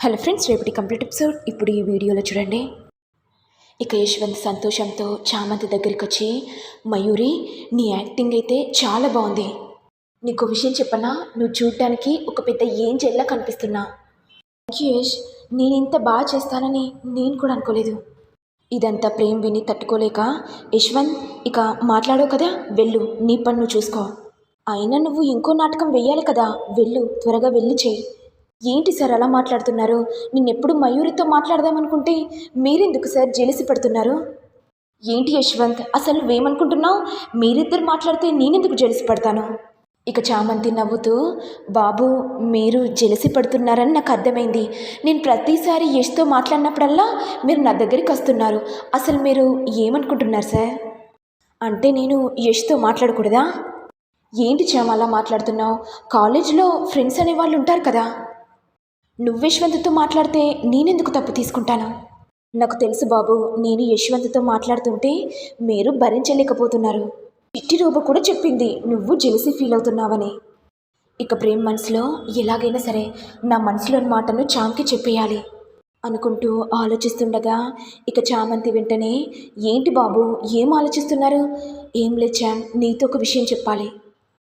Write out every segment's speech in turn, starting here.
Hello friends రేపటి complete episode. ఇప్పుడు ఈ వీడియోలో చూడండి. ఇక యశ్వంత్ సంతోషంతో చామంతి దగ్గరికి వచ్చి మయూరి నీ యాక్టింగ్ అయితే చాలా బాగుంది. నీకు విషయం చెప్పనా? నువ్వు చూడడానికి ఒక పెద్ద ఏంజెల్లా కనిపిస్తున్నా. థ్యాంక్ యూ యష్ నేను ఇంత బాగా చేస్తానని నేను కూడా అనుకోలేదు. ఇదంతా ప్రేమ్ విని తట్టుకోలేక యశ్వంత్ ఇక మాట్లాడవు కదా? వెళ్ళు నీ పని నువ్వు చూసుకో. అయినా నువ్వు ఇంకో నాటకం వెయ్యాలి కదా? వెళ్ళు త్వరగా వెళ్ళి చెయ్యి ఏంటి సార్ అలా మాట్లాడుతున్నారు? నిన్నెప్పుడు మయూరితో మాట్లాడదామనుకుంటే మీరెందుకు సార్ జెలిసి పడుతున్నారు? ఏంటి యశ్వంత్ అసలు నువ్వేమనుకుంటున్నావు? మీరిద్దరు మాట్లాడితే నేనెందుకు జెలిసి పడతాను? ఇక చామంతి నవ్వుతూ బాబు మీరు జెలిసి పడుతున్నారని నాకు అర్థమైంది. నేను ప్రతిసారి యష్తో మాట్లాడినప్పుడల్లా మీరు నా దగ్గరికి వస్తున్నారు. అసలు మీరు ఏమనుకుంటున్నారు సార్? అంటే నేను యష్తో మాట్లాడకూడదా? ఏంటి చామ అలా మాట్లాడుతున్నావు? కాలేజీలో ఫ్రెండ్స్ అనేవాళ్ళు ఉంటారు కదా. నువ్వు యశ్వంత్తో మాట్లాడితే నేనెందుకు తప్పు తీసుకుంటాను? నాకు తెలుసు బాబు నేను యశ్వంత్తో మాట్లాడుతుంటే మీరు భరించలేకపోతున్నారు. పిట్టి రూప కూడా చెప్పింది నువ్వు జెలిసి ఫీల్ అవుతున్నావని. ఇక ప్రేమ్ మనసులో ఎలాగైనా సరే నా మనసులోని మాటను చామ్కి చెప్పేయాలి. అనుకుంటూ ఆలోచిస్తుండగా ఇక చామంతి వెంటనే ఏంటి బాబు ఏం ఆలోచిస్తున్నారు? ఏం లేచాం నీతో ఒక విషయం చెప్పాలి.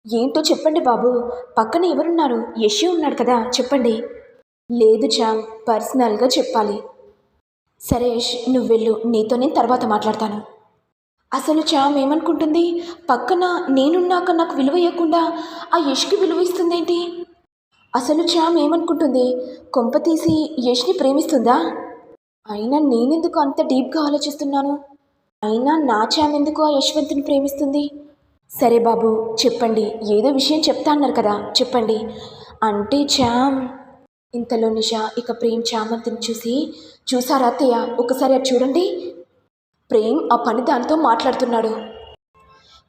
ఏంటో చెప్పండి బాబు పక్కన ఎవరున్నారు? యశ్ ఉన్నాడు కదా చెప్పండి. లేదు చామ్ పర్సనల్గా చెప్పాలి. సరేష్ నువ్వు వెళ్ళు నీతో నేను తర్వాత మాట్లాడతాను. అసలు చామ్ ఏమనుకుంటుంది? పక్కన నేనున్నాక నాకు విలువ ఇవ్వకుండా ఆ యష్కి విలువ ఇస్తుందేంటి? అసలు చామ్ ఏమనుకుంటుంది? కొంప తీసి యష్ని ప్రేమిస్తుందా? అయినా నేనెందుకు అంత డీప్గా ఆలోచిస్తున్నాను? అయినా నా చామ్ ఎందుకు ఆ యశ్వంతుని ప్రేమిస్తుంది? సరే బాబు చెప్పండి. ఏదో విషయం చెప్తా అన్నారు కదా చెప్పండి. అంటే చామ్ ఇంతలో నిషా ఇక ప్రేమ్ చామంతిని చూసి చూసారా అత్తయ్య? ఒకసారి అది చూడండి. ప్రేమ్ ఆ పని దానితో మాట్లాడుతున్నాడు.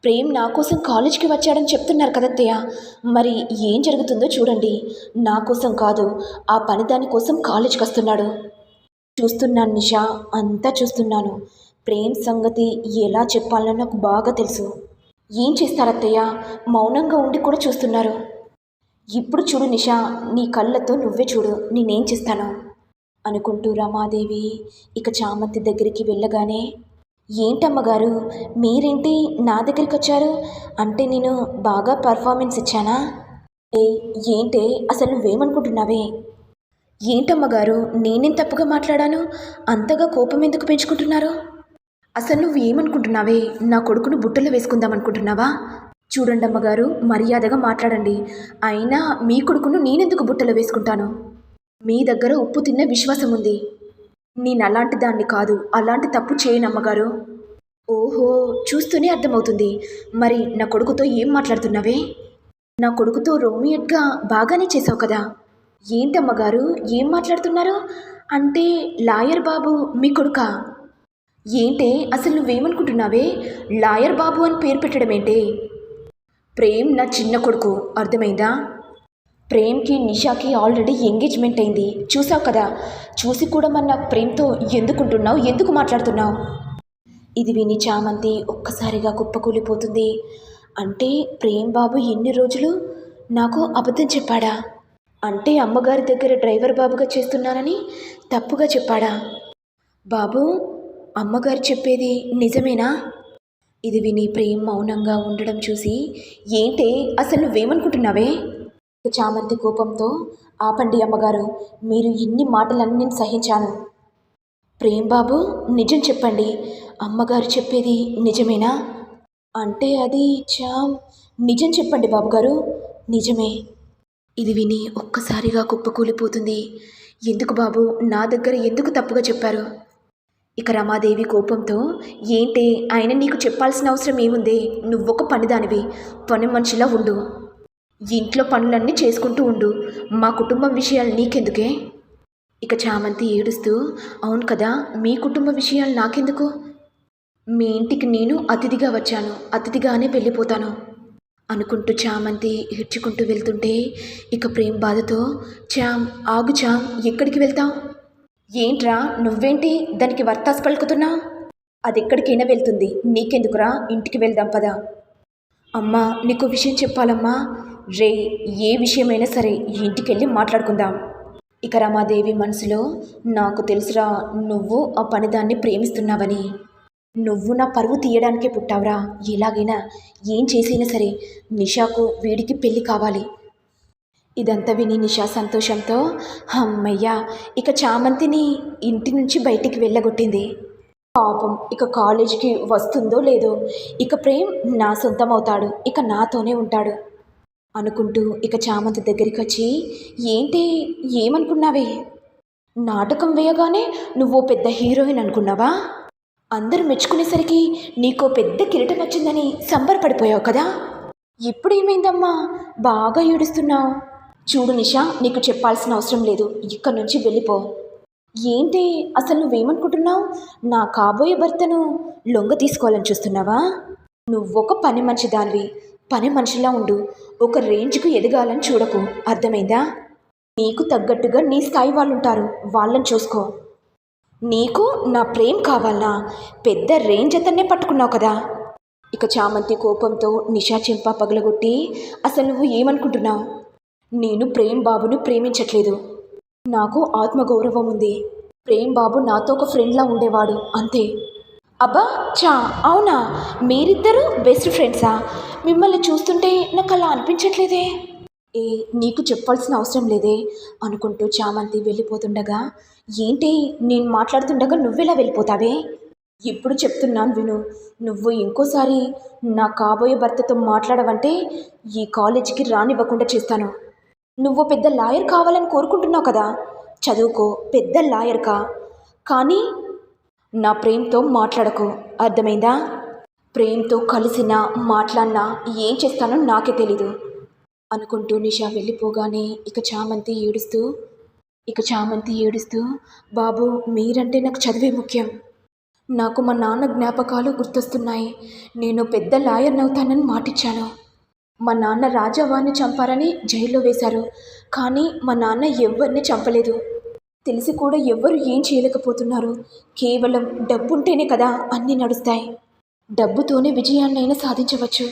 ప్రేమ్ నా కోసం కాలేజ్కి వచ్చాడని చెప్తున్నారు కదా మరి ఏం జరుగుతుందో చూడండి. నా కోసం కాదు ఆ పని దాని కోసం కాలేజ్కి వస్తున్నాడు. చూస్తున్నాను నిషా అంతా చూస్తున్నాను. ప్రేమ్ సంగతి ఎలా చెప్పాలో నాకు బాగా తెలుసు. ఏం చేస్తారత్తయ్య మౌనంగా ఉండి కూడా చూస్తున్నారు. ఇప్పుడు చూడు నిషా నీ కళ్ళతో నువ్వే చూడు నేనేం చేస్తాను అనుకుంటూ రమాదేవి ఇక చామంతి దగ్గరికి వెళ్ళగానే ఏంటమ్మగారు మీరేంటి నా దగ్గరికి వచ్చారు? అంటే నేను బాగా పర్ఫార్మెన్స్ ఇచ్చానా? ఏ ఏంటే అసలు నువ్వేమనుకుంటున్నావే? ఏంటమ్మగారు నేనేం తప్పుగా మాట్లాడాను? అంతగా కోపం ఎందుకు పెంచుకుంటున్నారు? అసలు నువ్వు ఏమనుకుంటున్నావే నా కొడుకును బుట్టలో వేసుకుందాం అనుకుంటున్నావా చూడండి అమ్మగారు మర్యాదగా మాట్లాడండి. అయినా మీ కొడుకును నేనెందుకు బుట్టలో వేసుకుంటాను? మీ దగ్గర ఉప్పు తిన్న విశ్వాసం ఉంది. నేను అలాంటి దాన్ని కాదు అలాంటి తప్పు చేయను అమ్మగారు. ఓహో చూస్తూనే అర్థమవుతుంది. మరి నా కొడుకుతో ఏం మాట్లాడుతున్నావే? నా కొడుకుతో రోమియట్గా బాగానే చేసావు కదా. ఏంటమ్మగారు ఏం మాట్లాడుతున్నారు? అంటే లాయర్ బాబు మీ కొడుకా? ఏంటే అసలు నువ్వేమనుకుంటున్నావే? లాయర్ బాబు అని పేరు పెట్టడం ఏంటే ప్రేమ్ నా చిన్న కొడుకు అర్థమైందా? ప్రేమ్కి నిషాకి ఆల్రెడీ ఎంగేజ్మెంట్ అయింది. చూసావు కదా? చూసి కూడా మన ప్రేమ్తో ఎందుకుంటున్నావు? ఎందుకు మాట్లాడుతున్నావు? ఇది విని చామంతి ఒక్కసారిగా కుప్పకూలిపోతుంది. అంటే ప్రేమ్ బాబు ఎన్ని రోజులు నాకు అబద్ధం చెప్పాడా? అంటే అమ్మగారి దగ్గర డ్రైవర్ బాబుగా చేస్తున్నానని తప్పుగా చెప్పాడా? బాబు అమ్మగారు చెప్పేది నిజమేనా? ఇది విని ప్రేమ్ మౌనంగా ఉండడం చూసి ఏంటే అసలు నువ్వేమనుకుంటున్నావే? చామంతి కోపంతో ఆపండి అమ్మగారు మీరు ఇన్ని మాటలన్నీ నేను సహించాను. ప్రేమ్ బాబు నిజం చెప్పండి. అమ్మగారు చెప్పేది నిజమేనా? అంటే అది చామ్ నిజం చెప్పండి బాబుగారు నిజమే. ఇది విని ఒక్కసారిగా కుప్పకూలిపోతుంది. ఎందుకు బాబు నా దగ్గర ఎందుకు తప్పుగా చెప్పారు? ఇక రమాదేవి కోపంతో ఏంటే ఆయన నీకు చెప్పాల్సిన అవసరం ఏముంది? నువ్వొక పనిదానివి. పని మనిషిలా ఉండు. ఇంట్లో పనులన్నీ చేసుకుంటూ ఉండు. మా కుటుంబం విషయాలు నీకెందుకే? ఇక చామంతి ఏడుస్తూ అవును కదా మీ కుటుంబ విషయాలు నాకెందుకు? మీ ఇంటికి నేను అతిథిగా వచ్చాను. అతిథిగానే వెళ్ళిపోతాను. అనుకుంటూ చామంతి ఏడ్చుకుంటూ వెళ్తుంటే ఇక ప్రేమ్ బాధతో చామ్ ఆగు చామ్ ఎక్కడికి వెళ్తావు? ఏంట్రా నువ్వేంటి? దానికి వర్తాసు పలుకుతున్నా? అది ఎక్కడికైనా వెళ్తుంది. నీకెందుకురా? ఇంటికి వెళ్దాం పదా. అమ్మా నీకు విషయం చెప్పాలమ్మా. రే ఏ విషయమైనా సరే ఇంటికి వెళ్ళి మాట్లాడుకుందాం. ఇక రమాదేవి మనసులో నాకు తెలుసురా నువ్వు ఆ పనిదాన్ని ప్రేమిస్తున్నావని. నువ్వు నా పరువు తీయడానికే పుట్టావురా. ఎలాగైనా ఏం చేసైనా సరే నిషాకు వీడికి పెళ్ళి కావాలి. ఇదంతా విని నిషా సంతోషంతో అమ్మయ్యా ఇక చామంతిని ఇంటి నుంచి బయటికి వెళ్ళగొట్టింది. పాపం ఇక కాలేజీకి వస్తుందో లేదో ఇక ప్రేమ్ నా సొంతం అవుతాడు ఇక నాతోనే ఉంటాడు అనుకుంటూ ఇక చామంతి దగ్గరికి వచ్చి ఏంటి ఏమనుకున్నావే? నాటకం వేయగానే నువ్వు పెద్ద హీరోయిన్ అనుకున్నావా? అందరూ మెచ్చుకునేసరికి నీకో పెద్ద కిరీటం వచ్చిందని సంబరపడిపోయావు కదా? ఇప్పుడేమైందమ్మా బాగా ఏడుస్తున్నావు. చూడు నిషా నీకు చెప్పాల్సిన అవసరం లేదు. ఇక్కడి నుంచి వెళ్ళిపో. ఏంటి అసలు నువ్వేమనుకుంటున్నావు? నా కాబోయే భర్తను లొంగ తీసుకోవాలని చూస్తున్నావా? నువ్వొక పని మనిషి దానివి పని మనిషిలా ఉండు. ఒక రేంజ్కు ఎదగాలని చూడకు. అర్థమైందా? నీకు తగ్గట్టుగా నీ స్థాయి వాళ్ళు ఉంటారు వాళ్ళని చూసుకో. నీకు నా ప్రేమ్ కావాలనా? పెద్ద రేంజ్ అతన్నే పట్టుకున్నావు కదా. ఇక చామంతి కోపంతో నిషా చెంప పగలగొట్టి అసలు నువ్వు ఏమనుకుంటున్నావు? నేను ప్రేమ్ బాబును ప్రేమించట్లేదు. నాకు ఆత్మగౌరవం ఉంది. ప్రేమ్ బాబు నాతో ఒక ఫ్రెండ్లా ఉండేవాడు అంతే. అబ్బా చా అవునా? మీరిద్దరూ బెస్ట్ ఫ్రెండ్సా మిమ్మల్ని చూస్తుంటే నాకు అలా అనిపించట్లేదే. ఏ నీకు చెప్పాల్సిన అవసరం లేదే అనుకుంటూ చామంతి వెళ్ళిపోతుండగా. ఏంటి నేను మాట్లాడుతుండగా నువ్వెలా వెళ్ళిపోతావే? ఇప్పుడు చెప్తున్నాను విను. నువ్వు ఇంకోసారి నా కాబోయే భర్తతో మాట్లాడవంటే ఈ కాలేజీకి రానివ్వకుండా చేస్తాను. నువ్వు పెద్ద లాయర్ కావాలని కోరుకుంటున్నావు కదా. చదువుకో పెద్ద లాయర్కా కానీ నా ప్రేమ్తో మాట్లాడకు. అర్థమైందా? ప్రేమ్తో కలిసినా మాట్లాడినా ఏం చేస్తానో నాకే తెలీదు. అనుకుంటూ నిషా వెళ్ళిపోగానే ఇక చామంతి ఏడుస్తూ ఇక చామంతి ఏడుస్తూ బాబు మీరంటే నాకు చదివే ముఖ్యం. నాకు మా నాన్న జ్ఞాపకాలు గుర్తొస్తున్నాయి. నేను పెద్ద లాయర్ని అవుతానని మాటిచ్చాను. మా నాన్న రాజావాన్ని చంపారని జైల్లో వేశారు. కానీ మా నాన్న ఎవరిని చంపలేదు. తెలిసి కూడా ఎవ్వరు ఏం చేయలేకపోతున్నారు. కేవలం డబ్బుంటేనే కదా అన్నీ నడుస్తాయి. డబ్బుతోనే విజయాన్నైనా సాధించవచ్చు.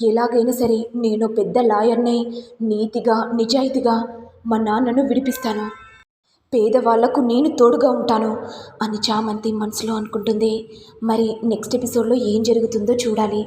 ఎలాగైనా సరే నేను పెద్ద లాయర్నై నీతిగా నిజాయితీగా మా నాన్నను విడిపిస్తాను. పేదవాళ్ళకు నేను తోడుగా ఉంటాను అని చామంతి మనసులో అనుకుంటుంది. మరి నెక్స్ట్ ఎపిసోడ్లో ఏం జరుగుతుందో చూడాలి.